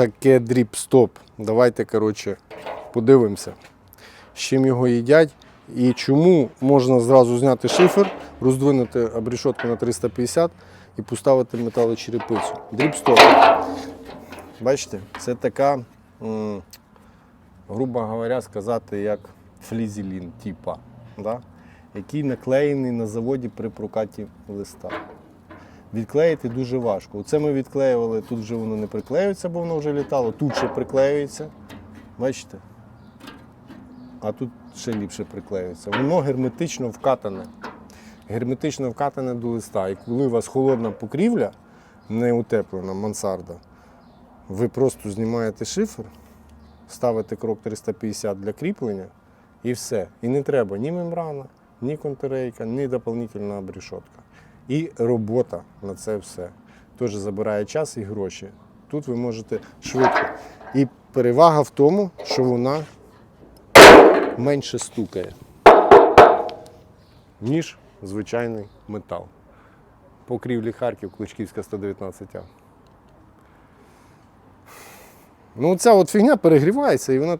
таке дріп-стоп? Давайте, коротше, подивимося, з чим його їдять і чому можна зразу зняти шифер, роздвинути обрішотку на 350 і поставити металочерепицю. Дріп-стоп. Бачите, це така, грубо говоря, сказати, як флізелін, типа, да? який наклеєний на заводі при прокаті листа. Відклеїти дуже важко. Оце ми відклеювали, тут вже воно не приклеюється, бо воно вже літало, тут ще приклеюється. Бачите? А тут ще ліпше приклеюється. Воно герметично вкатане. Герметично вкатане до листа. І коли у вас холодна покрівля, не утеплена мансарда, ви просто знімаєте шифер, ставите крок 350 для кріплення і все. І не треба ні мембрана, ні контррейка, ні доповнительна обрішотка. І робота на це все. Теж забирає час і гроші. Тут ви можете швидко. І перевага в тому, що вона менше стукає, ніж звичайний метал. Покрівлі Харків, Кличківська 119А. Ну, ця от фігня перегрівається і вона